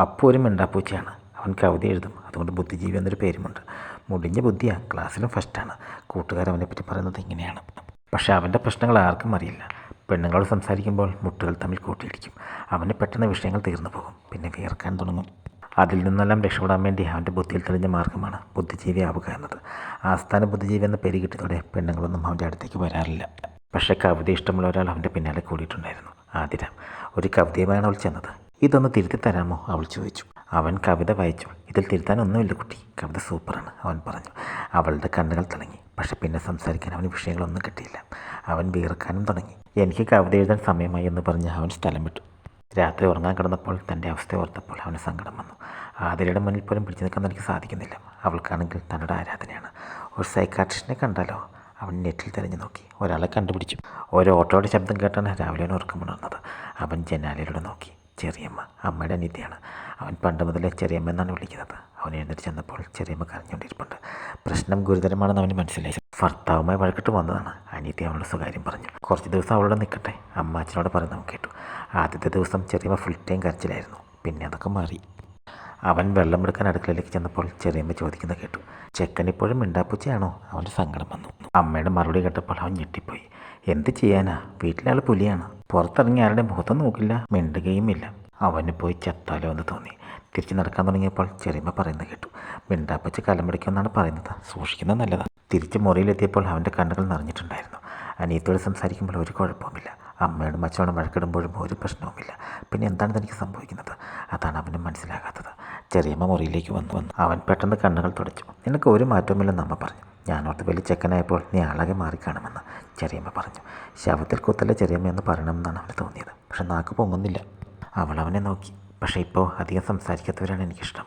അപ്പു ഒരു മിണ്ടാപ്പൂച്ചയാണ്. അവൻ കവിത എഴുതും. അതുകൊണ്ട് ബുദ്ധിജീവി എന്നൊരു പേരുമുണ്ട്. മുടിഞ്ഞ ബുദ്ധിയാണ് ക്ലാസ്സിലും ഫസ്റ്റാണ്. കൂട്ടുകാർ അവനെപ്പറ്റി പറയുന്നത് ഇങ്ങനെയാണ്. പക്ഷേ അവന്റെ പ്രശ്നങ്ങൾ ആർക്കും അറിയില്ല. പെണ്ണുങ്ങളോട് സംസാരിക്കുമ്പോൾ മുട്ടുകൾ തമ്മിൽ കൂട്ടിയിടിക്കും. അവന് പെട്ടെന്ന് വിഷയങ്ങൾ തീർന്നു പോകും. പിന്നെ വിയർക്കാൻ തുടങ്ങും. അതിൽ നിന്നെല്ലാം രക്ഷപ്പെടാൻ വേണ്ടി അവന്റെ ബുദ്ധിയിൽ തെളിഞ്ഞ മാർഗമാണ് ബുദ്ധിജീവി ആവുക എന്നത്. ആസ്ഥാന ബുദ്ധിജീവി എന്ന പേര് കിട്ടിയതോടെ പെണ്ണുങ്ങളൊന്നും അവന്റെ അടുത്തേക്ക് വരാറില്ല. പക്ഷേ കവിത ഇഷ്ടമുള്ള ഒരാൾ അവന്റെ പിന്നാലെ കൂടിയിട്ടുണ്ടായിരുന്നു. ആതിര. ഒരു കവിതയുമായാണ് അവൾ ചെന്നത്. ഇതൊന്ന് തിരുത്തി തരാമോ? അവൾ ചോദിച്ചു. അവൻ കവിത വായിച്ചു. ഇതിൽ തിരുത്താനൊന്നുമില്ല കുട്ടി. കവിത സൂപ്പറാണ് അവൻ പറഞ്ഞു. അവളുടെ കണ്ണുകൾ തിളങ്ങി. പക്ഷെ പിന്നെ സംസാരിക്കാൻ അവന് വിഷയങ്ങളൊന്നും കിട്ടിയില്ല. അവൻ വീർക്കാനും തുടങ്ങി. എനിക്ക് കവിത എഴുതാൻ സമയമായി എന്ന് പറഞ്ഞ് അവൻ സ്ഥലം വിട്ടു. രാത്രി ഉറങ്ങാൻ കിടന്നപ്പോൾ തന്റെ അവസ്ഥ ഓർത്തപ്പോൾ അവന് സങ്കടം വന്നു. ആതിരയുടെ മുന്നിൽ പോലും പിടിച്ചു നിൽക്കാൻ എനിക്ക് സാധിക്കുന്നില്ല. അവൾക്കാണെങ്കിൽ തന്നോട് ആരാധനയാണ്. ഒരു സൈക്കാട്രിസ്റ്റിനെ കണ്ടാലോ? അവൻ നെറ്റിൽ തിരഞ്ഞു നോക്കി. ഒരാളെ കണ്ടുപിടിച്ചു. ഒരു ഓട്ടോയുടെ ശബ്ദം കേട്ടാണ് രാവിലെ അവൻ ഉറക്കമുണർന്നത് അവൻ ജനാലയിലൂടെ നോക്കി. ചെറിയമ്മ അമ്മയുടെ അനിയത്തിയാണ് അവൻ പണ്ട് മുതലേ ചെറിയമ്മ എന്നാണ് വിളിക്കുന്നത്. അവൻ എഴുന്നേറ്റ് ചെന്നപ്പോൾ ചെറിയമ്മ കരഞ്ഞുകൊണ്ടിരിപ്പുണ്ട്. പ്രശ്നം ഗുരുതരമാണെന്ന് അവന് മനസ്സിലായി. ഭർത്താവുമായി വഴക്കിട്ട് വന്നതാണ്. അനിയത്തി അവളുടെ സ്വകാര്യം പറഞ്ഞു. കുറച്ച് ദിവസം അവളോട് നിൽക്കട്ടെ. അമ്മ അച്ഛനോട് പറയുന്നത് കേട്ടു. ആദ്യത്തെ ദിവസം ചെറിയമ്മ ഫുൾ ടൈം കരച്ചിലായിരുന്നു. പിന്നെ അതൊക്കെ മാറി. അവൻ വെള്ളമെടുക്കാൻ അടുക്കളയിലേക്ക് ചെന്നപ്പോൾ ചെറിയമ്മ ചോദിക്കുന്നത് കേട്ടു. ചെക്കൻ ഇപ്പോഴും മിണ്ടാപ്പൂച്ചയാണോ? അവന്റെ സങ്കടം വന്നു. അമ്മയുടെ മറുപടി കേട്ടപ്പോൾ അവൻ ഞെട്ടിപ്പോയി. എന്ത് ചെയ്യാനാ? വീട്ടിലെ ആൾ പുലിയാണ്. പുറത്തിറങ്ങി ആരുടെ മുഖത്തും നോക്കില്ല മിണ്ടുകയും ഇല്ല അവന് പോയി ചത്താലോ എന്ന് തോന്നി. തിരിച്ച് നടക്കാൻ തുടങ്ങിയപ്പോൾ ചെറിയമ്മ പറയുന്നത് കേട്ടു. മിണ്ടാപ്പച്ച കലമ്പടിക്കുമെന്നാണ് പറയുന്നത്. സൂക്ഷിക്കുന്നത് നല്ലതാണ് തിരിച്ച് മുറിയിലെത്തിയപ്പോൾ അവന്റെ കണ്ണുകൾ നിറഞ്ഞിട്ടുണ്ടായിരുന്നു. അനിയത്തോട് സംസാരിക്കുമ്പോൾ ഒരു കുഴപ്പവുമില്ല. അമ്മയോടും അച്ഛനോടും വഴക്കിടുമ്പോഴും ഒരു പ്രശ്നവുമില്ല. പിന്നെ എന്താണ് തനിക്ക് സംഭവിക്കുന്നത്? അതാണ് അവന് മനസ്സിലാകാത്തത്. ചെറിയമ്മ മുറിയിലേക്ക് വന്നു വന്നു. അവൻ പെട്ടെന്ന് കണ്ണുകൾ തുടച്ചു. നിനക്ക് ഒരു മാറ്റവുമില്ലെന്ന് അമ്മ പറഞ്ഞു. ഞാനോർത്ത് വലിയ ചെക്കനായപ്പോൾ നീ ആളാകെ മാറിക്കാണുമെന്ന് ചെറിയമ്മ പറഞ്ഞു. ശവത്തിൽ കുത്തല്ല ചെറിയമ്മ എന്ന് പറയണമെന്നാണ് അവന് തോന്നിയത്. പക്ഷെ നാക്ക് പൊങ്ങുന്നില്ല. അവൾ അവനെ നോക്കി. പക്ഷേ ഇപ്പോൾ അധികം സംസാരിക്കാത്തവരാണ് എനിക്കിഷ്ടം.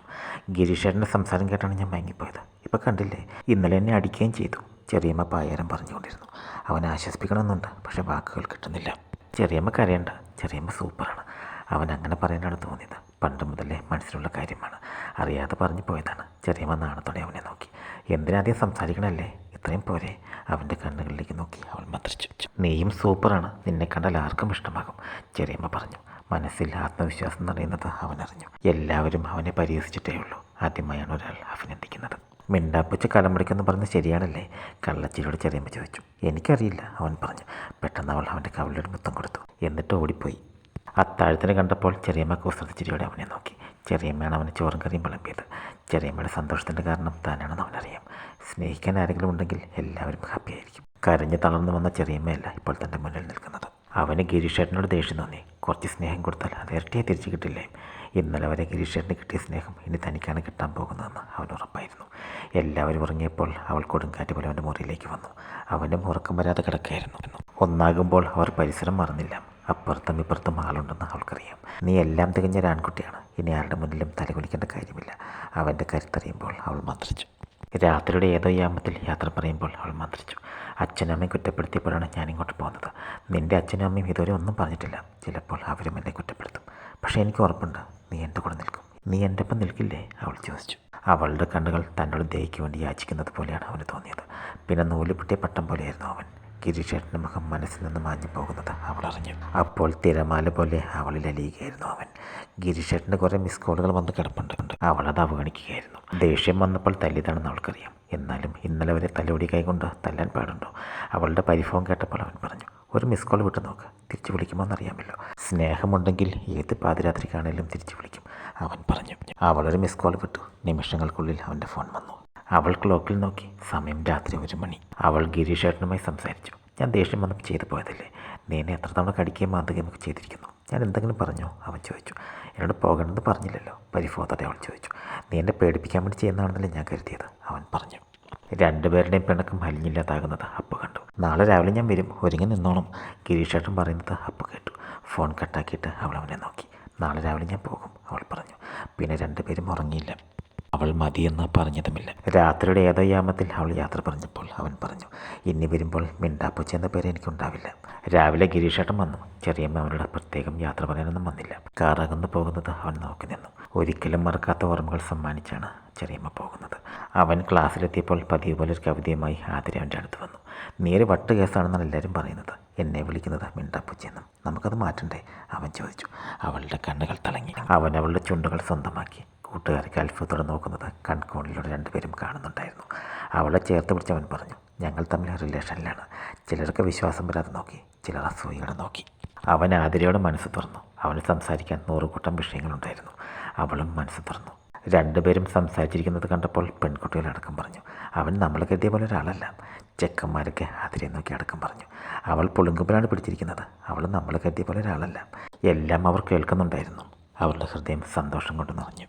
ഗിരീഷേട്ടന്റെ സംസാരം കേട്ടാണ് ഞാൻ മയങ്ങിപ്പോയത്. ഇപ്പോൾ കണ്ടില്ലേ? ഇന്നലെ എന്നെ അടിക്കുകയും ചെയ്തു. ചെറിയമ്മ പായാരം പറഞ്ഞുകൊണ്ടിരുന്നു. അവനെ ആശ്വസിപ്പിക്കണമെന്നുണ്ട്. പക്ഷേ വാക്കുകൾ കിട്ടുന്നില്ല. ചെറിയമ്മ കരയണ്ട. ചെറിയമ്മ സൂപ്പറാണ്. അവൻ അങ്ങനെ പറയാനാണ് തോന്നിയത്. പണ്ട് മുതലേ മനസ്സിലുള്ള കാര്യമാണ്. അറിയാതെ പറഞ്ഞു പോയതാണ്. ചെറിയമ്മ നാണത്തോടെ അവനെ നോക്കി. എന്തിനാദ്യം സംസാരിക്കണല്ലേ? ഇത്രയും പോരെ. അവന്റെ കണ്ണുകളിലേക്ക് നോക്കി അവൾ മന്ത്രിച്ചു. നീയും സൂപ്പറാണ്. നിന്നെ കണ്ടാൽ ആർക്കും ഇഷ്ടമാകും. ചെറിയമ്മ പറഞ്ഞു. മനസ്സിൽ ആത്മവിശ്വാസം നിറയുന്നത് അവനറിഞ്ഞു. എല്ലാവരും അവനെ പരിഹസിച്ചിട്ടേ ഉള്ളൂ. ആദ്യമായാണ് ഒരാൾ അഭിനന്ദിക്കുന്നത്. മിണ്ടാപ്പിച്ച് കലമ്പടിക്കെന്ന് പറഞ്ഞ് ശരിയാണല്ലേ? കള്ളച്ചിരിയോട് ചെറിയമ്മ ചോദിച്ചു. എനിക്കറിയില്ല അവൻ പറഞ്ഞു. പെട്ടെന്ന് അവൾ അവന്റെ കവിളിലൊരു മുത്തം കൊടുത്തു. എന്നിട്ട് ഓടിപ്പോയി. അത്താഴത്തിന് കണ്ടപ്പോൾ ചെറിയമ്മ കുസൃതിച്ചിരിയോടെ അവനെ നോക്കി. ചെറിയമ്മയാണ് അവന് ചോറും കറിയും വിളമ്പിയത്. ചെറിയമ്മയുടെ സന്തോഷത്തിന്റെ കാരണം താനാണെന്ന് അവനറിയാം. സ്നേഹിക്കാൻ ആരെങ്കിലും ഉണ്ടെങ്കിൽ എല്ലാവരും ഹാപ്പി ആയിരിക്കും. കരഞ്ഞ് തളർന്നു വന്ന ചെറിയമ്മയല്ല ഇപ്പോൾ തന്റെ മുന്നിൽ നിൽക്കുന്നത്. അവന് ഗിരീഷേട്ടനോട് ദേഷ്യം തോന്നി. കുറച്ച് സ്നേഹം കൊടുത്താൽ അത് ഇരട്ടിയെ തിരിച്ചു കിട്ടില്ലേ? ഇന്നലെ വരെ ഗിരീഷേട്ടന് കിട്ടിയ സ്നേഹം ഇനി തനിക്കാണ് കിട്ടാൻ പോകുന്നതെന്ന് അവൻ ഉറപ്പായിരുന്നു. എല്ലാവരും ഉറങ്ങിയപ്പോൾ അവൾ കൊടുങ്കാറ്റ് പോലെ അവന്റെ മുറിയിലേക്ക് വന്നു. അവന്റെ ഉറക്കം വരാതെ കിടക്കുകയായിരുന്നു. ഒന്നാകുമ്പോൾ അവർ പരിസരം മറന്നില്ല. അപ്പുറത്തും ഇപ്പുറത്തും ആളുണ്ടെന്ന് അവൾക്കറിയാം. നീ എല്ലാം തികഞ്ഞ ഒരു ആൺകുട്ടിയാണ്. ഇനി ആരുടെ മുന്നിലും തലകുലിക്കേണ്ട കാര്യമില്ല. അവന്റെ കരുത്തറിയുമ്പോൾ അവൾ മന്ത്രിച്ചു. രാത്രിയുടെ ഏതോ യാമത്തിൽ യാത്ര പറയുമ്പോൾ അവൾ മന്ത്രിച്ചു. അച്ഛനമ്മയും കുറ്റപ്പെടുത്തിയപ്പോഴാണ് ഞാൻ ഇങ്ങോട്ട് പോകുന്നത് നിന്റെ അച്ഛനും അമ്മയും ഇതുവരെ ഒന്നും പറഞ്ഞിട്ടില്ല. ചിലപ്പോൾ അവരും എന്നെ കുറ്റപ്പെടുത്തും. പക്ഷേ എനിക്ക് ഉറപ്പുണ്ട്. നീ എന്റെ കൂടെ നിൽക്കും. നീ എന്റെ ഒപ്പം നിൽക്കില്ലേ? അവൾ ചോദിച്ചു. അവളുടെ കണ്ണുകൾ തന്നോട് ദയയ്ക്ക് വേണ്ടി യാചിക്കുന്നത് പോലെയാണ് അവന് തോന്നിയത്. പിന്നെ നൂൽ പൊട്ടിയ പട്ടം പോലെയായിരുന്നു അവൻ. ഗിരീഷേട്ടന്റെ മുഖം മനസ്സിൽ നിന്ന് മാഞ്ഞു പോകുന്നത് അവൾ അറിഞ്ഞു. അപ്പോൾ തിരമാല പോലെ അവളിൽ അലിയുകയായിരുന്നു അവൻ. ഗിരീഷേട്ടന്റെ കുറേ മിസ് കോളുകൾ വന്ന് കിടപ്പുണ്ട്. അവളത് അവഗണിക്കുകയായിരുന്നു. ദേഷ്യം വന്നപ്പോൾ തല്ലിയതാണെന്ന് അവൾക്കറിയാം. എന്നാലും ഇന്നലെ വരെ തലോടി കൈകൊണ്ട് തല്ലാൻ പാടുണ്ടോ? അവളുടെ പരിഭവം കേട്ടപ്പോൾ അവൻ പറഞ്ഞു ഒരു മിസ് കോൾ വിട്ടു നോക്ക്. തിരിച്ചു വിളിക്കുമോ എന്നറിയാമല്ലോ സ്നേഹമുണ്ടെങ്കിൽ ഏത് പാതിരാത്രിക്കാണേലും തിരിച്ചു വിളിക്കും അവൻ പറഞ്ഞു. അവളൊരു മിസ് കോൾ വിട്ടു. നിമിഷങ്ങൾക്കുള്ളിൽ അവന്റെ ഫോൺ വന്നു. അവൾ ക്ലോക്കിൽ നോക്കി. സമയം രാത്രി ഒരു മണി. അവൾ ഗിരീഷേട്ടനുമായി സംസാരിച്ചു. ഞാൻ ദേഷ്യം വന്നപ്പോൾ ചെയ്തു പോയതല്ലേ? നീ എന്നെ എത്ര തവണ കടിക്കുകയും മാന്തുകയും ഒക്കെ ചെയ്തിരിക്കുന്നു? ഞാൻ എന്തെങ്കിലും പറഞ്ഞോ? അവൻ ചോദിച്ചു. എന്നോട് പോകണമെന്ന് പറഞ്ഞില്ലല്ലോ പരിഭവത്തോടെ അവൾ ചോദിച്ചു. നീ എന്നെ പേടിപ്പിക്കാൻ വേണ്ടി ചെയ്യുന്നതാണെന്നല്ലേ ഞാൻ കരുതിയത് അവൻ പറഞ്ഞു. രണ്ടുപേരുടെയും പിണക്കം അലിഞ്ഞില്ലാതാകുന്നത് അപ്പ് കണ്ടു. നാളെ രാവിലെ ഞാൻ വരും. ഒരുങ്ങി നിന്നോണം ഗിരീഷേട്ടൻ പറയുന്നത് അപ്പ് കേട്ടു. ഫോൺ കട്ടാക്കിയിട്ട് അവൾ അവനെ നോക്കി. നാളെ രാവിലെ ഞാൻ പോകും അവൾ പറഞ്ഞു. പിന്നെ രണ്ടുപേരും ഉറങ്ങിയില്ല. അവൾ മതിയെന്ന് പറഞ്ഞതുമില്ല. രാത്രിയുടെ ഏതോ യാമത്തിൽ അവൾ യാത്ര പറഞ്ഞപ്പോൾ അവൻ പറഞ്ഞു ഇനി വരുമ്പോൾ മിണ്ടാപ്പൂച്ച എന്ന പേര് എനിക്കുണ്ടാവില്ല. രാവിലെ ഗിരീഷേട്ടൻ വന്നു. ചെറിയമ്മ അവരുടെ പ്രത്യേകം യാത്ര പറയാനൊന്നും വന്നില്ല. കാറകന്നു പോകുന്നത് അവൻ നോക്കി നിന്നു. ഒരിക്കലും മറക്കാത്ത ഓർമ്മകൾ സമ്മാനിച്ചാണ് ചെറിയമ്മ പോകുന്നത്. അവൻ ക്ലാസ്സിലെത്തിയപ്പോൾ പതിവ് പോലെ ഒരു കവിതയുമായി ആതിര അവന്റെ അടുത്ത് വന്നു. നേരെ വട്ട് കേസാണെന്നാണ് എല്ലാവരും പറയുന്നത്. എന്നെ വിളിക്കുന്നത് മിണ്ടാപ്പൂച്ചെന്നും നമുക്കത് മാറ്റണ്ടേ? അവൻ ചോദിച്ചു. അവളുടെ കണ്ണുകൾ തിളങ്ങി. അവൻ അവളുടെ ചുണ്ടുകൾ സ്വന്തമാക്കി. കൂട്ടുകാർക്ക് അത്ഭുതത്തോടെ നോക്കുന്നത് കൺകോണിലൂടെ രണ്ടുപേരും കാണുന്നുണ്ടായിരുന്നു. അവളെ ചേർത്ത് പിടിച്ചവൻ പറഞ്ഞു ഞങ്ങൾ തമ്മിൽ റിലേഷനിലാണ്. ചിലർക്ക് വിശ്വാസം വരാതെ നോക്കി ചിലർ അസൂയയോടെ നോക്കി. അവൻ ആതിരയോടെ മനസ്സ് തുറന്നു. അവന് സംസാരിക്കാൻ നൂറുകൂട്ടം വിഷയങ്ങളുണ്ടായിരുന്നു. അവളും മനസ്സ് തുറന്നു. രണ്ടുപേരും സംസാരിച്ചിരിക്കുന്നത് കണ്ടപ്പോൾ പെൺകുട്ടികൾ അടക്കം പറഞ്ഞു അവൻ നമ്മൾ കരുതിയ പോലെ ഒരാളല്ല. ചെക്കന്മാരൊക്കെ അതിരെ നോക്കി അടക്കം പറഞ്ഞു അവൾ പുളുങ്കുമ്പലാണ് പിടിച്ചിരിക്കുന്നത്. അവൾ നമ്മൾ കരുതിയ പോലെ ഒരാളല്ല. എല്ലാം അവർ കേൾക്കുന്നുണ്ടായിരുന്നു. അവരുടെ ഹൃദയം സന്തോഷം കൊണ്ട് നിറഞ്ഞു.